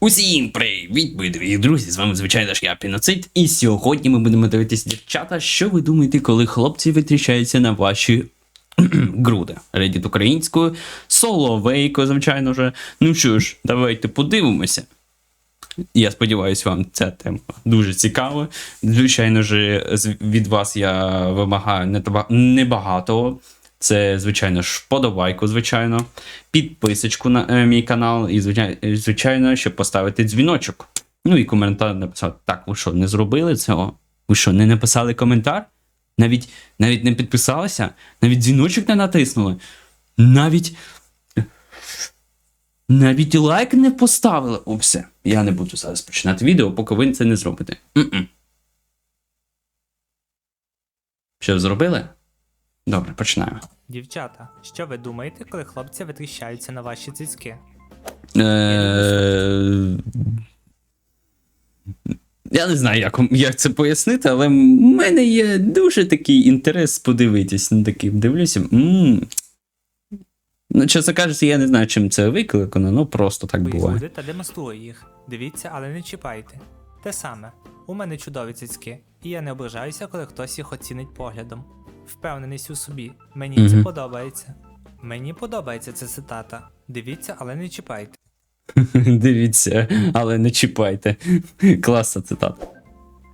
Усім привіт, мої дорогі друзі! З вами, звичайно ж, я Піноцид, і сьогодні ми будемо дивитися, дівчата, що ви думаєте, коли хлопці витріщаються на ваші груди. Редіт українською, соловейко, звичайно ж. Ну що ж, давайте подивимося. Я сподіваюся, вам ця тема дуже цікава. Звичайно ж, від вас я вимагаю небагато. Це, звичайно ж, подобайку, звичайно, підписочку на е, мій канал, і звичайно, щоб поставити дзвіночок. Ну і коментар написати: так, ви що, не зробили цього? Ви що, не написали коментар? Навіть, навіть не підписалися? Навіть дзвіночок не натиснули? Навіть. Навіть лайк не поставили. О, все. Я не буду зараз починати відео, поки ви це не зробите. Що зробили? Добре, починаємо. Дівчата, що ви думаєте, коли хлопці витріщаються на ваші цицьки? Е, Я не знаю, як, як це пояснити, але в мене є дуже такий інтерес подивитись на таким. Дивлюся. Ну, чесно кажучи, я не знаю, чим це викликано, ну просто так буває. Виходить та демонструє їх. Дивіться, але не чіпайте. Те саме, у мене чудові цицьки, і я не ображаюся, коли хтось їх оцінить поглядом. Впевненість у собі, мені це подобається. Мені подобається ця цитата. Дивіться, але не чіпайте. Дивіться, але не чіпайте. Класна цитата.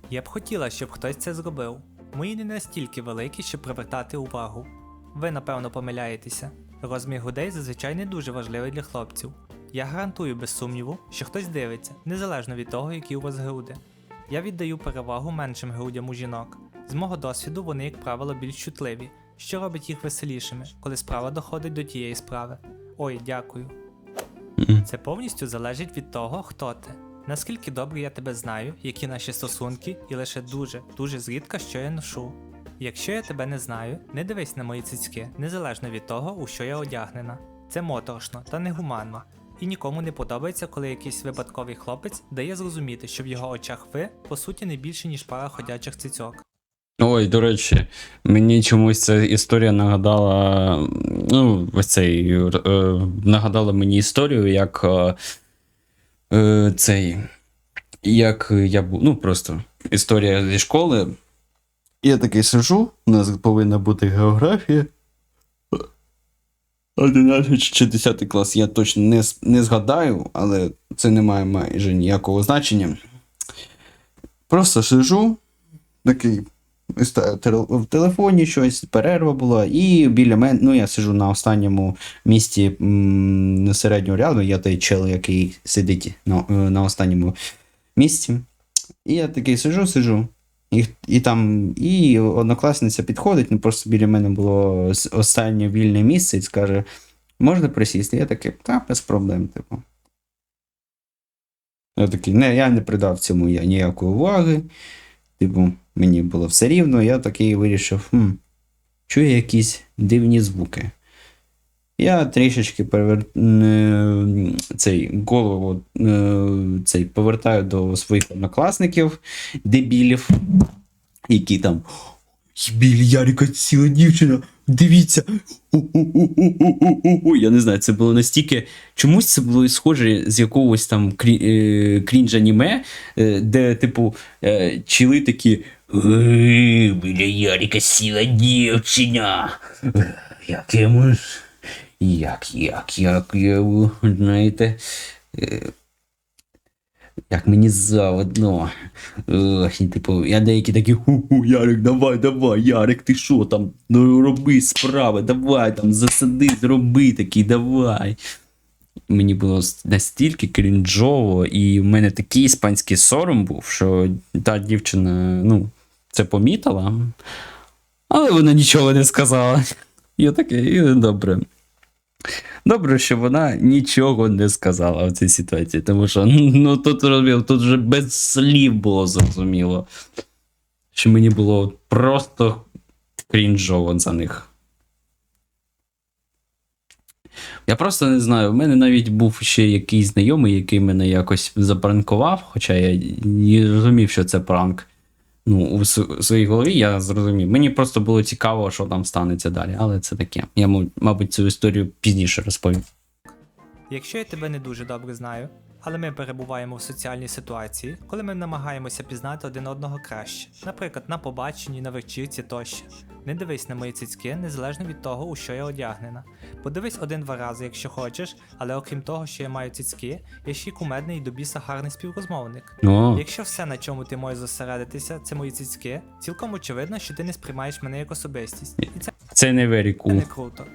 Я б хотіла, щоб хтось це зробив. Мої не настільки великі, щоб привертати увагу. Ви, напевно, помиляєтеся. Розмір грудей зазвичай не дуже важливий для хлопців. Я гарантую без сумніву, що хтось дивиться, незалежно від того, які у вас груди. Я віддаю перевагу меншим грудям у жінок. З мого досвіду вони, як правило, більш чутливі, що робить їх веселішими, коли справа доходить до тієї справи. Ой, дякую. Це повністю залежить від того, хто ти. Наскільки добре я тебе знаю, які наші стосунки, і лише дуже, дуже зрідка, що я ношу. Якщо я тебе не знаю, не дивись на мої цицьки, незалежно від того, у що я одягнена. Це моторошно та негуманно. І нікому не подобається, коли якийсь випадковий хлопець дає зрозуміти, що в його очах ви, по суті, не більше, ніж пара ходячих цицьок. Ой, до речі, мені чомусь ця історія нагадала. Ну, ось цей е, нагадала мені історію, як е, е, цей. Як я був. Ну, просто історія зі школи. Я такий сижу, у нас повинна бути географія. 11 чи 10 клас, я точно не, не згадаю, але це не має майже ніякого значення. Просто сижу, такий в телефоні щось, перерва була, і біля мене, ну я сижу на останньому місці середнього ряду, я той чел, який сидить на, е, на останньому місці. І я такий сижу, сижу. І, і там і однокласниця підходить, ну просто біля мене було останнє вільне місце і скаже: можна присісти? Я такий, та без проблем, типу. Я такий, не, я не придав цьому я ніякої уваги. Типу, мені було все рівно, я такий вирішив, хм, чую якісь дивні звуки. Я трішечки перевер... е, цей голову е, цей, повертаю до своїх однокласників, дебілів, які там. Біля Ярика ціла дівчина. Дивіться. Я не знаю, це було настільки. Чомусь це було схоже з якогось там е, крінж аніме, е, де, типу, е, чіли такі. «Е, Біля Ярика сіла дівчина. Як йому. Як, як, як йому, знаєте. Як мені і, типу, я деякі такі, ху-ху, Ярик, давай, давай, Ярик, ти що там? Ну роби справи, давай там засади, зроби такий, давай. Мені було настільки крінжово, і в мене такий іспанський сором був, що та дівчина, ну, це помітила, але вона нічого не сказала. Я такий, «Е, добре. Добре, що вона нічого не сказала в цій ситуації, тому що ну тут розумів, тут вже без слів було зрозуміло. Що мені було просто крінжово за них. Я просто не знаю, в мене навіть був ще якийсь знайомий, який мене якось запранкував, хоча я не розумів, що це пранк. Ну, у своїй голові я зрозумів. Мені просто було цікаво, що там станеться далі, але це таке. Я, мабуть, цю історію пізніше розповім. Якщо я тебе не дуже добре знаю, Але ми перебуваємо в соціальній ситуації, коли ми намагаємося пізнати один одного краще, наприклад, на побаченні, на вечірці тощо. Не дивись на мої цицьки, незалежно від того, у що я одягнена. Подивись один-два рази, якщо хочеш, але окрім того, що я маю цицьки, я ще й кумедний і до біса гарний співрозмовник. О, Якщо все, на чому ти можеш зосередитися, це мої цицьки, цілком очевидно, що ти не сприймаєш мене як особистість. І це це не very це не круто.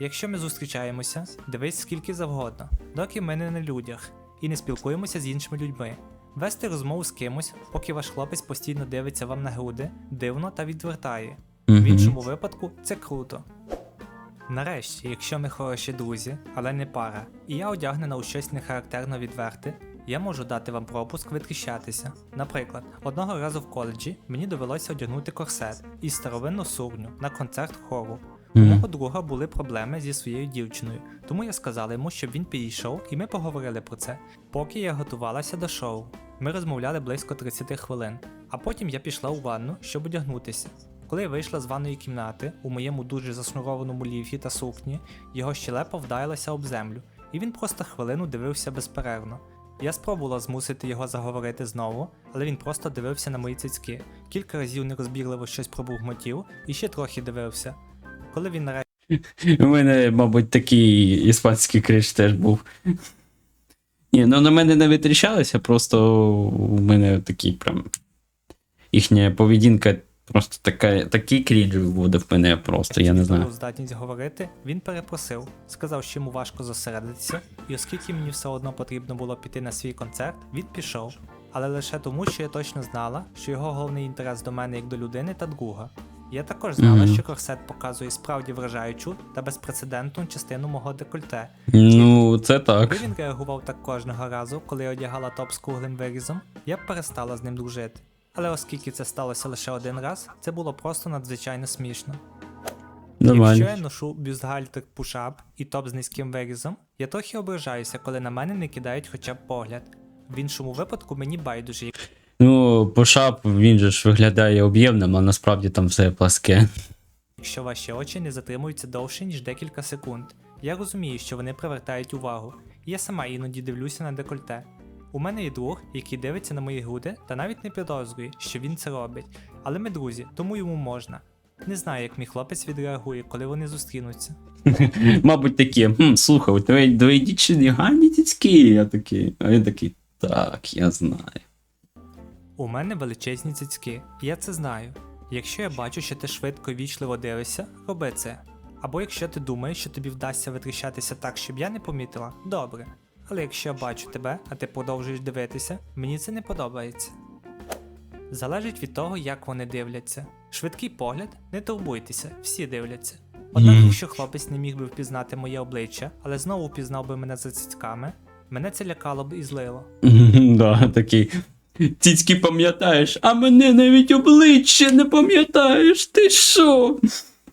Якщо ми зустрічаємося, дивись скільки завгодно, доки ми не на людях, і не спілкуємося з іншими людьми. Вести розмову з кимось, поки ваш хлопець постійно дивиться вам на груди, дивно та відвертає. В іншому випадку це круто. Нарешті, якщо ми хороші друзі, але не пара, і я одягнена у щось нехарактерно відверте, я можу дати вам пропуск витріщатися. Наприклад, одного разу в коледжі мені довелося одягнути корсет і старовинну сукню на концерт хору. У мого друга були проблеми зі своєю дівчиною, тому я сказала йому, щоб він підійшов, і ми поговорили про це. Поки я готувалася до шоу. Ми розмовляли близько 30 хвилин, а потім я пішла у ванну, щоб одягнутися. Коли я вийшла з ванної кімнати у моєму дуже заснурованому ліфі та сукні, його щелепа вдарилася об землю, і він просто хвилину дивився безперервно. Я спробувала змусити його заговорити знову, але він просто дивився на мої цицьки, кілька разів нерозбірливо щось пробурмотів і ще трохи дивився. Коли він нарешті У мене, мабуть, такий іспанський криш теж був. Ні, ну на мене не витріщалися, просто у мене такий прям. Їхня поведінка просто така, такий крінж виводив мене просто, я не знаю. Здатність говорити, він перепросив, сказав, що йому важко зосередитися, і оскільки мені все одно потрібно було піти на свій концерт, він пішов. Але лише тому, що я точно знала, що його головний інтерес до мене як до людини та друга. Я також знала, Мгм. що корсет показує справді вражаючу та безпрецедентну частину мого декольте. Ну, це так. Якби він реагував так кожного разу, коли я одягала топ з круглим вирізом, я б перестала з ним дружити. Але оскільки це сталося лише один раз, це було просто надзвичайно смішно. Якщо я ношу бюстгальтер пушап і топ з низьким вирізом, я трохи ображаюся, коли на мене не кидають хоча б погляд. В іншому випадку мені байдуже, Ну, пошап, він же ж виглядає об'ємним, а насправді там все пласке. якщо ваші очі не затримуються довше, ніж декілька секунд. Я розумію, що вони привертають увагу, я сама іноді дивлюся на декольте. У мене є друг, який дивиться на мої груди та навіть не підозрює, що він це робить. Але ми друзі, тому йому можна. Не знаю, як мій хлопець відреагує, коли вони зустрінуться. Мабуть, такі, хм, слухай, у твоєї двоє дівчини гарні тіцьки. Я такий, а він такий, так, я знаю. У мене величезні цицьки, я це знаю. Якщо я бачу, що ти швидко і вічливо дивишся, роби це. Або якщо ти думаєш, що тобі вдасться витріщатися так, щоб я не помітила, добре. Але якщо я бачу тебе, а ти продовжуєш дивитися, мені це не подобається. Залежить від того, як вони дивляться. Швидкий погляд, не турбуйтеся, всі дивляться. Однак, якщо хлопець не міг би впізнати моє обличчя, але знову впізнав би мене за цицьками, мене це лякало б і злило. Да, такий. Тіцьки пам'ятаєш, а мене навіть обличчя не пам'ятаєш. Ти що?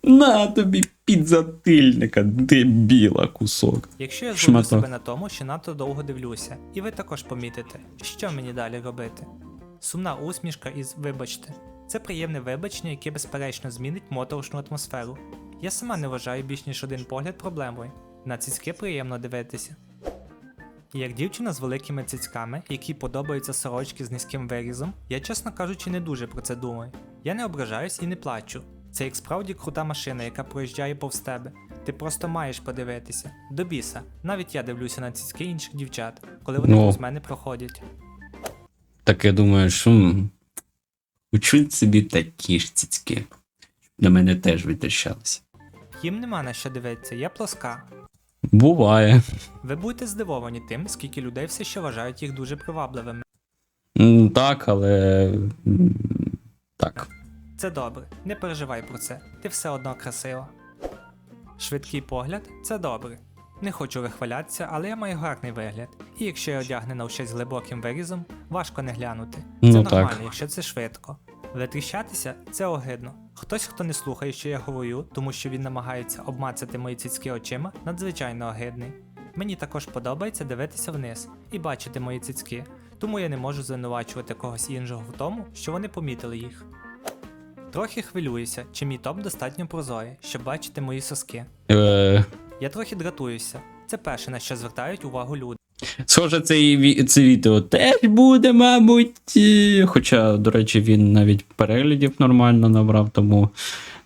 На тобі підзатильника, дебіла кусок. Якщо я зловлю себе на тому, що надто довго дивлюся, і ви також помітите, що мені далі робити. Сумна усмішка із вибачте. Це приємне вибачення, яке безперечно змінить моторошну атмосферу. Я сама не вважаю більш ніж один погляд проблемою. На цицьки приємно дивитися. Як дівчина з великими цицьками, якій подобаються сорочки з низьким вирізом, я, чесно кажучи, не дуже про це думаю. Я не ображаюсь і не плачу. Це як справді крута машина, яка проїжджає повз тебе. Ти просто маєш подивитися. До біса. Навіть я дивлюся на цицьки інших дівчат, коли вони Ну. повз мене проходять. Так я думаю, що учуть собі такі ж цицьки. На мене теж витріщалися. Їм нема на що дивитися, я плоска. Буває. Ви будете здивовані тим, скільки людей все ще вважають їх дуже привабливими. М, Так, але. м, Так. Це добре, не переживай про це, ти все одно красива. Швидкий погляд це добре. Не хочу вихвалятися, але я маю гарний вигляд. І якщо я одягнена у щось з глибоким вирізом, важко не глянути. Це Ну, нормально, так. якщо це швидко. Витріщатися це огидно. Хтось, хто не слухає, що я говорю, тому що він намагається обмацати мої цицьки очима, надзвичайно огидний. Мені також подобається дивитися вниз і бачити мої цицьки, тому я не можу звинувачувати когось іншого в тому, що вони помітили їх. Трохи хвилююся, чи мій топ достатньо прозорий, щоб бачити мої соски. Е, Я трохи дратуюся. Це перше, на що звертають увагу люди. Схоже, ві- це відео теж буде, мабуть. Хоча, до речі, він навіть переглядів нормально набрав, тому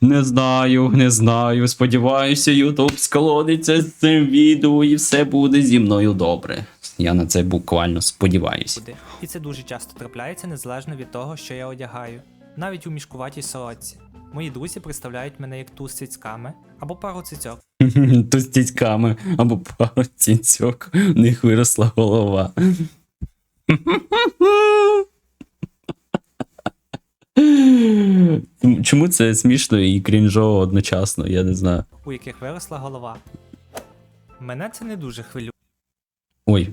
не знаю, не знаю. Сподіваюся, Ютуб склониться з цим відео і все буде зі мною добре. Я на це буквально сподіваюся. І це дуже часто трапляється незалежно від того, що я одягаю. Навіть у мішкуватій сорочці. Мої друзі представляють мене як ту з цицьками або пару цицьок. То з тітьками або пару цінцьок, у них виросла голова. Чому це смішно і крінжово одночасно, я не знаю. у яких виросла голова. Мене це не дуже хвилює. Ой,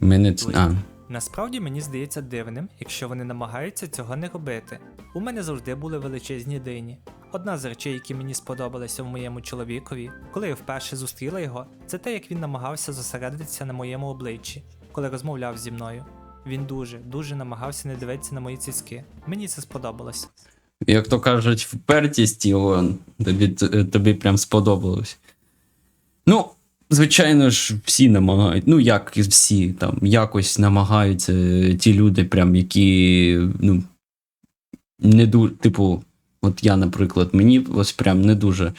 мене це. А. Насправді мені здається дивним, якщо вони намагаються цього не робити. У мене завжди були величезні дині. Одна з речей, які мені сподобалися в моєму чоловікові, коли я вперше зустріла його, це те, як він намагався зосередитися на моєму обличчі, коли розмовляв зі мною. Він дуже, дуже намагався не дивитися на мої цицьки. Мені це сподобалось. Як то кажуть, впертість його тобі, тобі прям сподобалось. Ну, звичайно ж, всі намагають. Ну, як всі, там, якось намагаються ті люди, прям, які, ну, не дуже, типу, от я, наприклад, мені ось прям не дуже е,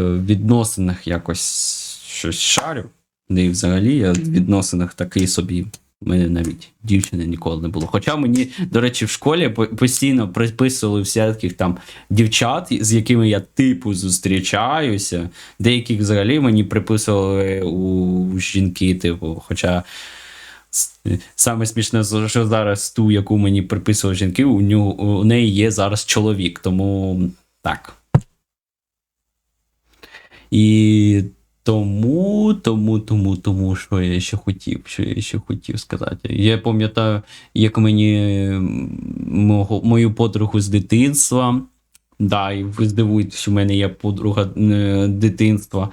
в відносинах якось щось шарю. Да і взагалі я в відносинах такий собі. У мене навіть дівчини ніколи не було. Хоча мені, до речі, в школі постійно приписували всяких там дівчат, з якими я типу зустрічаюся. Деяких взагалі мені приписували у жінки, типу. Хоча саме смішне, що зараз ту, яку мені приписували жінки, у, нього, у неї є зараз чоловік. Тому так. І тому, тому, тому, тому, що я ще хотів, що я ще хотів сказати. Я пам'ятаю, як мені мого, мою подругу з дитинства. Да, і ви здивуєтесь, у мене є подруга е, дитинства,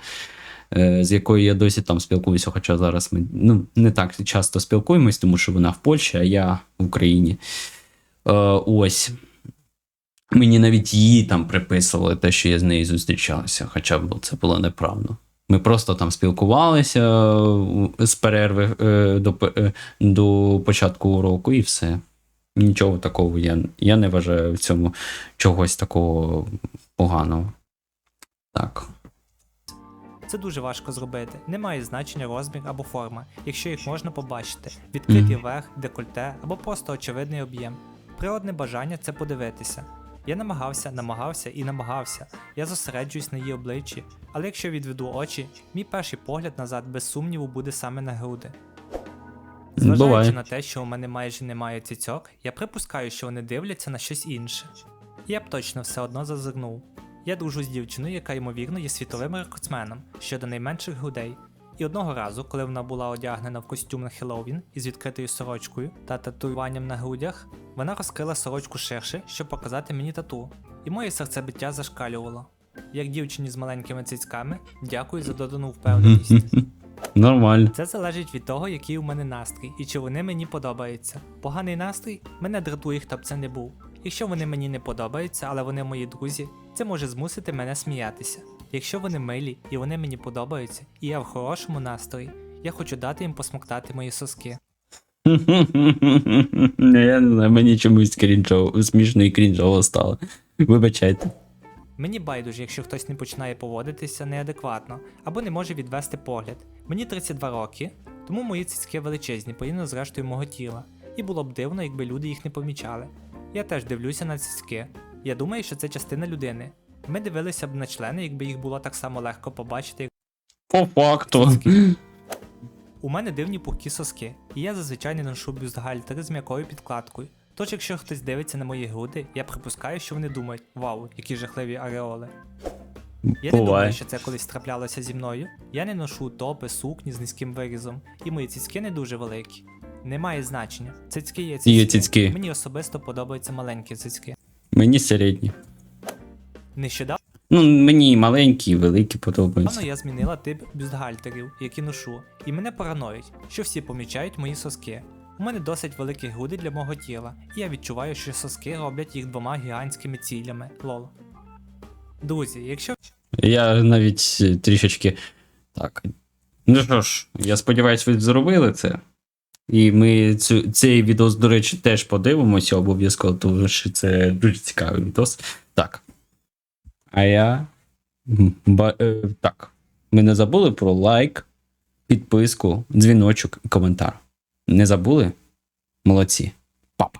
з якою я досі там спілкуюся, хоча зараз ми ну, не так часто спілкуємось, тому що вона в Польщі, а я в Україні. Е, ось. Мені навіть її там приписували те, що я з нею зустрічався, хоча б це було неправда. Ми просто там спілкувалися е, з перерви е, до, е, до початку уроку, і все. Нічого такого я, я не вважаю в цьому чогось такого поганого. Так. Це дуже важко зробити. Немає значення розмір або форма, якщо їх можна побачити. Відкритий верх, декольте або просто очевидний об'єм. Природне бажання це подивитися. Я намагався, намагався і намагався. Я зосереджуюсь на її обличчі, але якщо відведу очі, мій перший погляд назад без сумніву буде саме на груди. Зважаючи Буває. на те, що у мене майже немає цицьок, я припускаю, що вони дивляться на щось інше. Я б точно все одно зазирнув. Я дружу з дівчиною, яка ймовірно є світовим рекордсменом щодо найменших грудей. І одного разу, коли вона була одягнена в костюм на Хеллоуін із відкритою сорочкою та татуюванням на грудях, вона розкрила сорочку ширше, щоб показати мені тату, і моє серцебиття зашкалювало. Як дівчині з маленькими цицьками, дякую за додану впевненість. Нормально. Це залежить від того, який у мене настрій і чи вони мені подобаються. Поганий настрій мене дратує, хто б це не був. Якщо вони мені не подобаються, але вони мої друзі, це може змусити мене сміятися. Якщо вони милі і вони мені подобаються, і я в хорошому настрої, я хочу дати їм посмоктати мої соски. Я не знаю, мені чомусь крінжово, смішно і крінжово стало. Вибачайте. Мені байдуже, якщо хтось не починає поводитися неадекватно або не може відвести погляд. Мені 32 роки, тому мої цицьки величезні порівняно з рештою мого тіла. І було б дивно, якби люди їх не помічали. Я теж дивлюся на цицьки. Я думаю, що це частина людини. Ми дивилися б на члени, якби їх було так само легко побачити, як По факту. цицьки. У мене дивні пухкі соски, і я зазвичай не ношу бюстгальтери з м'якою підкладкою. Тож, якщо хтось дивиться на мої груди, я припускаю, що вони думають: вау, які жахливі ареоли. Я не думаю, Буває. що це колись траплялося зі мною. Я не ношу топи, сукні з низьким вирізом, і мої цицьки не дуже великі. Немає значення. Цицьки є цицьки. Є цицьки. Мені особисто подобаються маленькі цицьки. Мені середні. Нещодавно Ну, мені і маленькі, і великі подобаються. я змінила тип бюстгальтерів, які ношу, і мене параноїть, що всі помічають мої соски. У мене досить великі груди для мого тіла, і я відчуваю, що соски роблять їх двома гігантськими цілями. Лол. Друзі, якщо Я навіть трішечки. Так. Ну що ж, я сподіваюся, ви зробили це. І ми цю, цей відос, до речі, теж подивимося обов'язково, тому що це дуже цікавий відос. Так. А я. Ба, е, так. Ми не забули про лайк, підписку, дзвіночок і коментар. Не забули? Молодці. Папа.